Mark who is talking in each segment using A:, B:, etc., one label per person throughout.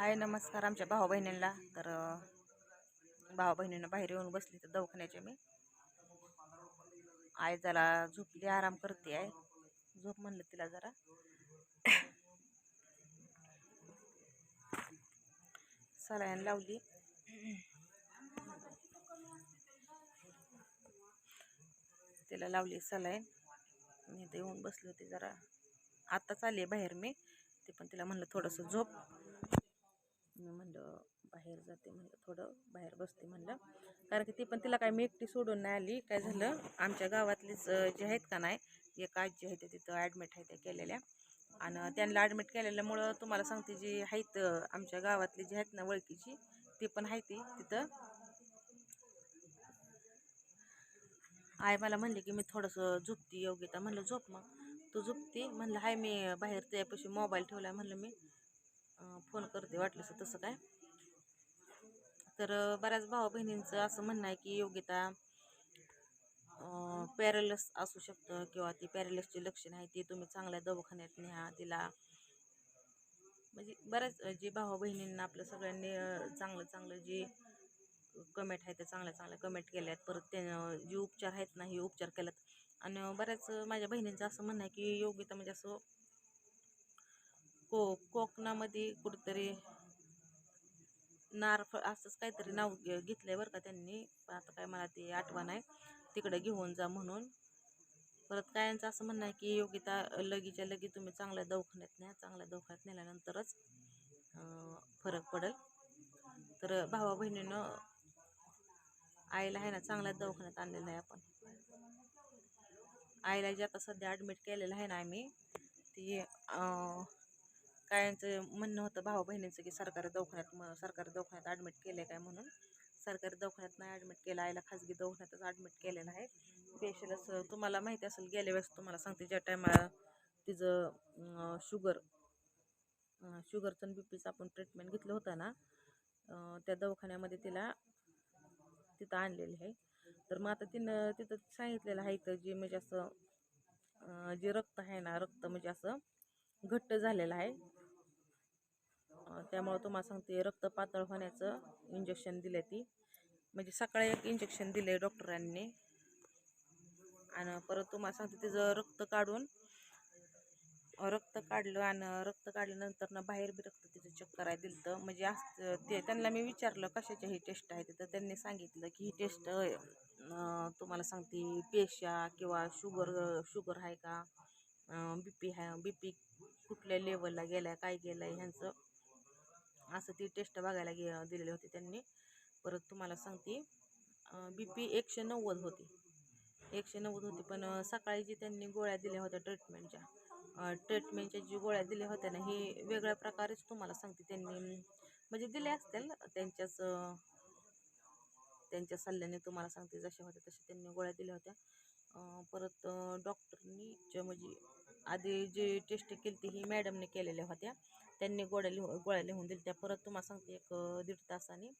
A: हाय नमस्कार आमच्या भाऊ बहिणींना तर भाऊ बहिणींना बाहेर येऊन बसली तर दवाखान्याच्या मी. आई जरा झोपली आराम करते आहे. झोप म्हणलं तिला जरा. सलायन लावली. तिला लावली सलाईन. मी ते येऊन बसली होती जरा. आत्ताच आली बाहेर मी. ते पण तिला म्हणलं थोडंसं झोप. मी म्हणलं बाहेर जाते म्हणलं थोडं बाहेर बसते म्हणलं. कारण की ती पण तिला काय मी एकटी सोडून नाही आली. काय झालं आमच्या गावातलीच जे आहेत का नाही एक आजी आहे आहेत तिथं ॲडमिट आहे त्या केलेल्या. आणि त्यांना ॲडमिट केलेल्यामुळं तुम्हाला सांगते जी आहेत आमच्या गावातली जी आहेत ना ओळखीची ती पण आहे ती तिथं. आई मला म्हणली की मी थोडंसं झोपती योगिता म्हणलं झोप मग. तू झोपती? म्हणलं हाय मी बाहेर त्यापाशी मोबाईल ठेवला म्हणलं मी फोन करते वाटलंस तसं काय. तर बऱ्याच भावा बहिणींचं असं म्हणणं आहे की योग्यता पॅरलस असू शकतं किंवा ती पॅरेलसची लक्षणं आहे ती तुम्ही चांगल्या दवाखान्यात न्या तिला. म्हणजे बऱ्याच जे भावा बहिणींना आपल्या सगळ्यांनी चांगलं चांगलं जे कमेंट आहे ते चांगल्या चांगल्या कमेंट केल्यात परत ते जे उपचार आहेत ना हे उपचार केल्यात. आणि बऱ्याच माझ्या बहिणींचं असं म्हणणं आहे की योग्यता म्हणजे असं को कोकणामध्ये कुठंतरी नारफळ असंच काहीतरी नाव घे- घेतलंय बरं का त्यांनी. पण आता काय मला ते आठवण आहे. तिकडं घेऊन जा म्हणून. परत कायांचं असं म्हणणं आहे की योगिता लगीच्या लगी तुम्ही चांगल्या दवाखान्यात न्या. चांगल्या दवाखान्यात नेल्यानंतरच फरक पडेल. तर भावा बहिणीनं आईला आहे ना चांगल्या दवाखान्यात आणलेलं आहे आपण. आईला जे आता सध्या ॲडमिट केलेलं आहे ना आम्ही ती कायांचं म्हणणं होतं भाऊ बहिणींचं की सरकारी दवाखान्यात म सरकारी दवाखान्यात ॲडमिट केलं आहे काय म्हणून? सरकारी दवाखान्यात नाही ॲडमिट केलं आईला खाजगी दवाखान्यातच ॲडमिट केलेलं आहे. स्पेशल तुम्हाला माहिती असेल गेल्या वेळेस तुम्हाला सांगते ज्या टायमाला तिचं शुगर शुगरचं आणि बी पीचं आपण ट्रीटमेंट घेतलं होतं ना त्या दवाखान्यामध्ये तिला तिथं आणलेली आहे. तर मग आता तिनं तिथं सांगितलेलं आहे तर जे म्हणजे असं जे रक्त आहे ना रक्त म्हणजे असं घट्ट झालेलं आहे. त्यामुळं तुम्हाला सांगते रक्त पातळ होण्याचं इंजेक्शन दिलं ती. म्हणजे सकाळी एक इंजेक्शन दिलं आहे डॉक्टरांनी आणि परत तुम्हाला सांगते तिचं रक्त काढून रक्त काढलं आणि रक्त काढल्यानंतर ना बाहेर बी रक्त तिचं चेक करायला दिलं तर म्हणजे असं ते त्यांना मी विचारलं कशाची ही टेस्ट आहे तर त्यांनी सांगितलं की ही टेस्ट तुम्हाला सांगते पेशा किंवा शुगर शुगर आहे का? बी पी आहे बी पी कुठल्या लेवलला गेला आहे काय गेलं आहे ह्यांचं असं ती टेस्ट बघायला गे दिलेली होती त्यांनी. परत तुम्हाला सांगते बी पी एकशे नव्वद होती. एकशे नव्वद होती पण सकाळी जी त्यांनी गोळ्या दिल्या होत्या ट्रीटमेंटच्या ट्रीटमेंटच्या जी गोळ्या दिल्या होत्या ना ही वेगळ्या प्रकारेच तुम्हाला सांगते त्यांनी. म्हणजे दिल्या असतील त्यांच्याच त्यांच्या सल्ल्याने तुम्हाला सांगते जशा होत्या तशा त्यांनी गोळ्या दिल्या होत्या. परत डॉक्टरनी जे म्हणजे आधी जी टेस्ट केली ती ही मॅडमने केलेल्या होत्या. त्यांनी गोळ्या लिहून गोळ्या लिहून दिल्या. त्या परत तुम्हाला सांगते एक दीड तासाने.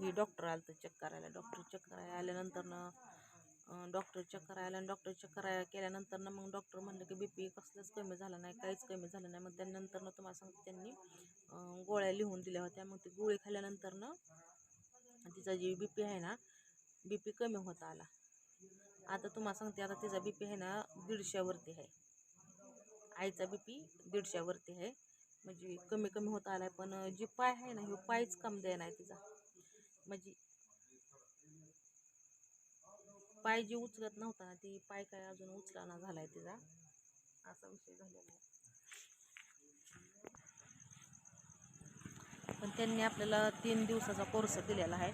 A: ही डॉक्टर आलं तर चेक करायला. डॉक्टर चेक करायला आल्यानंतरनं डॉक्टर चेक करायला आणि डॉक्टर चेक करायला केल्यानंतरनं मग डॉक्टर म्हणलं की बी पी कसलंच कमी झालं नाही काहीच कमी झालं नाही. मग त्यानंतरनं तुम्हाला सांगते त्यांनी गोळ्या लिहून दिल्या होत्या. मग ती गोळी खाल्ल्यानंतरनं तिचा जी बी पी आहे ना बी पी कमी होत आला. आता तुम्हाला सांगते आता तिचा बी पी आहे ना दीडशेवरती आहे. आईचा बी पी दीडशेवरती आहे. म्हणजे कमी कमी होत आला आहे पण जी पाय आहे ना ह्यो पायच कम द्याय आहे तिचा. म्हणजे पाय जी उचलत नव्हता ना ती पाय काय अजून उचलाना आहे तिचा. असा विषय झालेला आहे. पण त्यांनी आपल्याला तीन दिवसाचा कोर्स दिलेला आहे.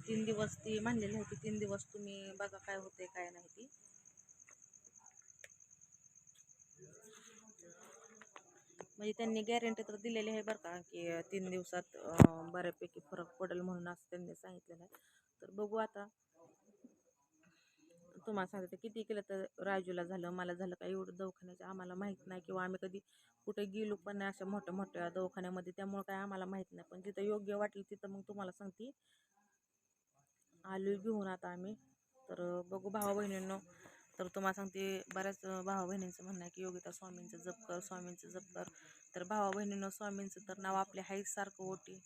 A: तीन दिवस ती म्हणलेली होती तीन दिवस तुम्ही बघा काय होते काय नाही ती. म्हणजे त्यांनी गॅरंटी तर दिलेली आहे बरं का की तीन दिवसात बऱ्यापैकी फरक पडेल म्हणून असं त्यांनी सांगितलेलं आहे. तर बघू आता. तुम्हाला सांगते किती केलं तर राजूला झालं मला झालं काय एवढं दवाखान्याचं आम्हाला माहीत नाही किंवा आम्ही कधी कुठे गेलो पण नाही अशा मोठ्या मोठ्या दवाखान्यामध्ये त्यामुळं काय आम्हाला माहीत नाही. पण जिथं योग्य वाटलं तिथं मग तुम्हाला सांगते. आलो घेऊन आता आम्ही. तर बघू भावा बहिणींनो तर तुम्हाला सांगते बऱ्याच भावा बहिणींचं म्हणणं आहे की योगिता स्वामींचं जप कर स्वामींचं जप कर. तर भावा बहिणीनं स्वामींचं तर नाव आपल्या हाईच सारखं ओटी.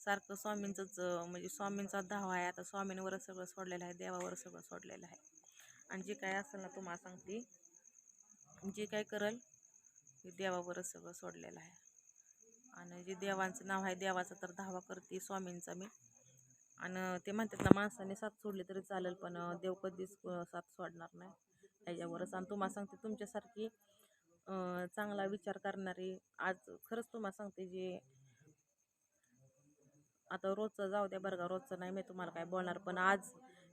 A: सारखं स्वामींचंच म्हणजे स्वामींचा धावा आहे. आता स्वामींवरच सगळं सोडलेलं आहे देवावर सगळं सोडलेलं आहे. आणि जे काय असेल ना तुम्हाला सांगते जे काय करल ते देवावरच सगळं सोडलेलं आहे. आणि जे देवांचं नाव आहे देवाचं तर धावा करते स्वामींचा मी. आणि ते म्हणतात ना माणसाने साथ सोडली तरी चालेल पण देव कधीच साथ सोडणार नाही ह्याच्यावरच आणि तुम्हाला सांगते तुमच्यासारखी चांगला विचार करणारी आज खरंच तुम्हाला सांगते जे आता रोजचं जाऊ द्या बरं का रोजचं नाही मी तुम्हाला काय बोलणार पण आज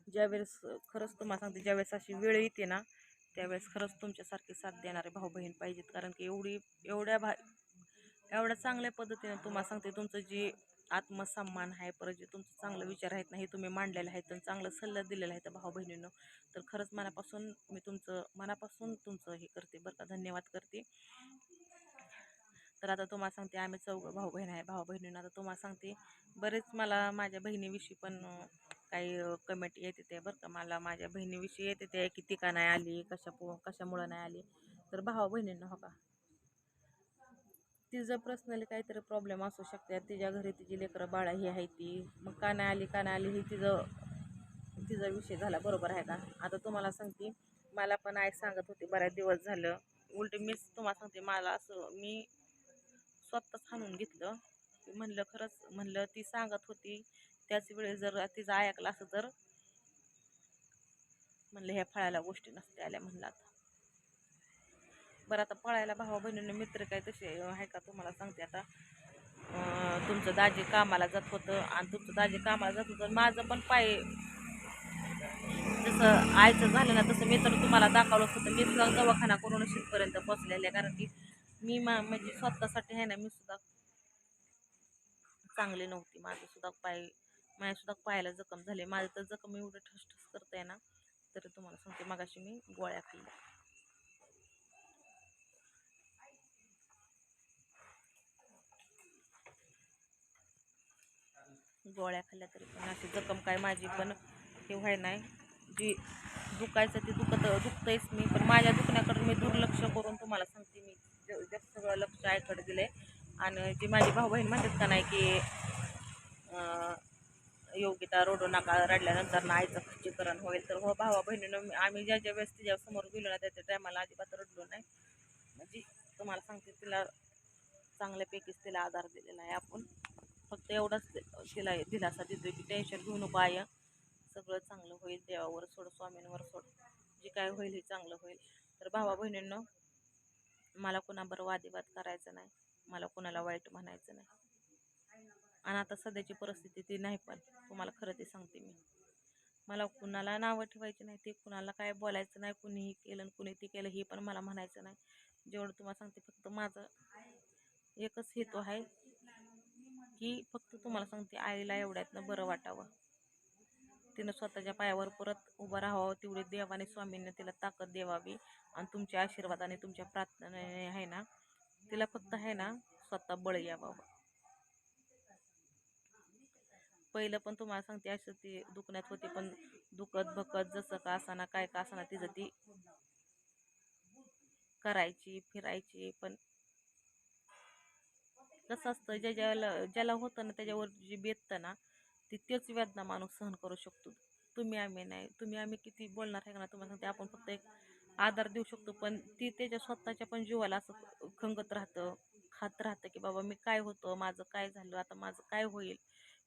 A: ज्यावेळेस खरंच तुम्हाला सांगते ज्यावेळेस अशी वेळ येते ना त्यावेळेस खरंच तुमच्यासारखी साथ देणारे भाऊ बहीण पाहिजेत. कारण की एवढी एवढ्या भा एवढ्या चांगल्या पद्धतीने तुम्हाला सांगते तुमचं जे आत्मसन्मान आहे परत जे तुमचं चांगलं विचार आहेत ना हे तुम्ही मांडलेलं आहेत आणि चांगलं सल्ला दिलेला आहे त्या भाऊ बहिणीनं तर खरंच मनापासून मी तुमचं मनापासून तुमचं हे करते बरं का धन्यवाद करते. तर आता तुम्हाला सांगते आम्ही चौघं भाऊ बहीण आहे भाऊ बहिणीनं आता तुम्हाला सांगते बरेच मला माझ्या बहिणीविषयी पण काही कमेंट येते ते बरं का. मला माझ्या बहिणीविषयी येते ते किती का नाही आली कशा पो कशामुळं नाही आली. तर भावा बहिणींना हो का. तिचं पर्सनली काहीतरी प्रॉब्लेम असू शकते. तिच्या घरी तिची लेकरं बाळा ही आहे ती. मग का नाही आली का नाही आली ही तिचं तिचा विषय झाला. बरोबर आहे का? आता तुम्हाला सांगते. मला पण आई सांगत होती बऱ्याच दिवस झालं. उलट मीच तुम्हाला सांगते मला असं मी स्वतःच हाणून घेतलं. म्हणलं खरंच म्हणलं ती सांगत होती त्याच वेळेस जर तिचं ऐकलं असं तर म्हणलं ह्या फळाला गोष्टी नसते आल्या म्हणलं आता. बरं आता पळायला भावा बहिणीने मित्र काय तसे आहे का तुम्हाला सांगते आता. तुमचं दाजी कामाला जात होतं आणि तुमचं दाजी कामाला जात होतं. माझं पण पाय जसं आईचं झालं ना तसं मी तर तुम्हाला दाखवलं होतं. मी सुद्धा दवाखाना करून शिकपर्यंत पोचलेले कारण की मी मा म्हणजे स्वतःसाठी आहे ना मी सुद्धा चांगली नव्हती. माझं सुद्धा पाय माझ्या सुद्धा पायाला जखम झाले. माझं तर जखम एवढं ठसठस करते ना तरी तुम्हाला सांगते मगाशी मी गोळ्या खाल्ल्या. गोळ्या खाल्ल्या तरी पण अशी जखम काय माझी पण हे व्हाय नाही. जी दुखायचं ते दुखत दुखतंयच मी. पण माझ्या दुखण्याकडे मी दुर्लक्ष करून तुम्हाला सांगते मी. ज- जास्त सगळं लक्ष आईकडे दिलं आहे आणि जी माझी भाऊ बहीण म्हणतात का नाही की योग्यता रोडो नाका रडल्यानंतर ना आईचं खच्चीकरण होईल. तर हो भावा बहिणीनं मी- आम्ही ज्या ज्या वेळेस तिच्या समोर गेलो ना त्या त्या टायमाला अजिबात रडलो नाही. म्हणजे तुम्हाला सांगते तिला चांगल्यापैकीच तिला आधार दिलेला आहे आपण. फक्त एवढाच तिला दिलासा देतोय की टेन्शन घेऊ नको आय सगळं चांगलं होईल देवावर सोड स्वामींवर सोड. जे काय होईल हे चांगलं होईल. तर भावा बहिणींनो मला कुणाबरोबर वादिवाद करायचा नाही. मला कुणाला वाईट म्हणायचं नाही. आणि आता सध्याची परिस्थिती ती नाही पण तुम्हाला खरं ते सांगते मी. मला कुणाला नावं ठेवायची नाही ते कुणाला काय बोलायचं नाही कुणीही केलं आणि कुणी ते केलं हे पण मला म्हणायचं नाही. जेवढं तुम्हाला सांगते फक्त माझं एकच हेतू आहे की फक्त तुम्हाला सांगते आईला एवढ्यातनं बरं वाटावं. तिनं स्वतःच्या पायावर परत उभं राहावं तेवढी देवाने स्वामींनी तिला ताकद देवावी आणि तुमच्या आशीर्वादाने तुमच्या प्रार्थनेने आहे ना तिला फक्त आहे ना स्वतः बळ यावं पहिलं पण तुम्हाला सांगते असं ती दुखण्यात होती पण दुखत भकत जसं का असाना काय का असाना तिचं ती करायची फिरायची पण कसं असतं ज्या ज्याला ज्याला होतं ना त्याच्यावर जे बेततं ना ती तेच वेदना माणूस सहन करू शकतो. तुम्ही आम्ही नाही तुम्ही आम्ही किती बोलणार आहे का ना तुम्हाला सांगते आपण फक्त एक आधार देऊ शकतो पण ती त्याच्या स्वतःच्या पण जीवाला असं खंगत राहतं खात राहतं की बाबा मी काय होतं माझं काय झालं आता माझं काय होईल?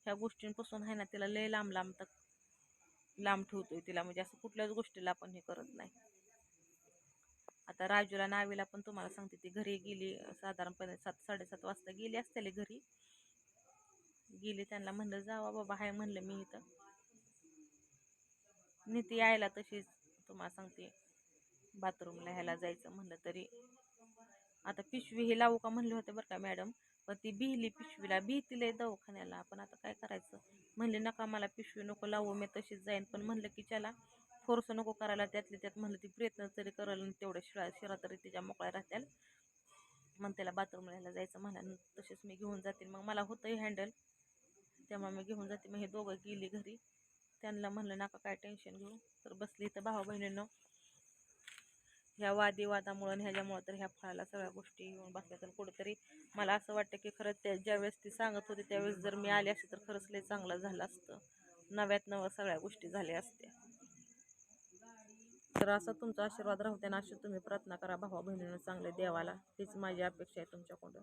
A: ह्या गोष्टींपासून आहे ना तिला लय लांब लांब तक लांब ठेवतोय तिला म्हणजे असं कुठल्याच गोष्टीला आपण हे करत नाही. आता राजूला नावीला पण तुम्हाला सांगते ती घरी गेली साधारणपणे सात साडेसात वाजता गेली असतेले घरी. गेली त्यांना म्हणलं जावा बाबा हाय म्हणलं मी इथं. नीती यायला तशीच तुम्हाला सांगते बाथरूमला ह्याला जायचं म्हणलं तरी. आता पिशवी हे लावू का म्हणले होते बरं का मॅडम पण ती बिहली पिशवीला भीतीला दवाखान्याला. पण आता काय करायचं? म्हणले नका मला पिशवी नको लावू मी तशीच जाईन. पण म्हणलं की चला फोर्स नको करायला त्यातले त्यात म्हणलं ती प्रयत्न तरी करायला तेवढ्या शिळा शिरा तरी तिच्या मोकळ्या राहत्याल. मग त्याला बाथरूम बाथरूमला जायचं म्हणा तसेच मी घेऊन जाते मग मला होतं हँडल त्यामुळे मी घेऊन जाते. मग हे दोघं गेली घरी. त्यांना म्हणलं नका काय टेन्शन घेऊ. तर बसली इथं भावा बहिणींनो. ह्या वादीवादामुळं आणि ह्याच्यामुळं तर ह्या फळाला सगळ्या गोष्टी येऊन बसल्या तर कुठंतरी मला असं वाटतं की खरंच त्या ज्यावेळेस ती सांगत होती त्यावेळेस जर मी आले असते तर खरंच लय चांगलं झालं असतं. नव्यात नवं सगळ्या गोष्टी झाल्या असत्या. तर असा तुमचा आशीर्वाद राहू द्या अशी तुम्ही प्रार्थना करा भावा बहिणीनं चांगले देवाला. तीच माझी अपेक्षा आहे तुमच्याकडून.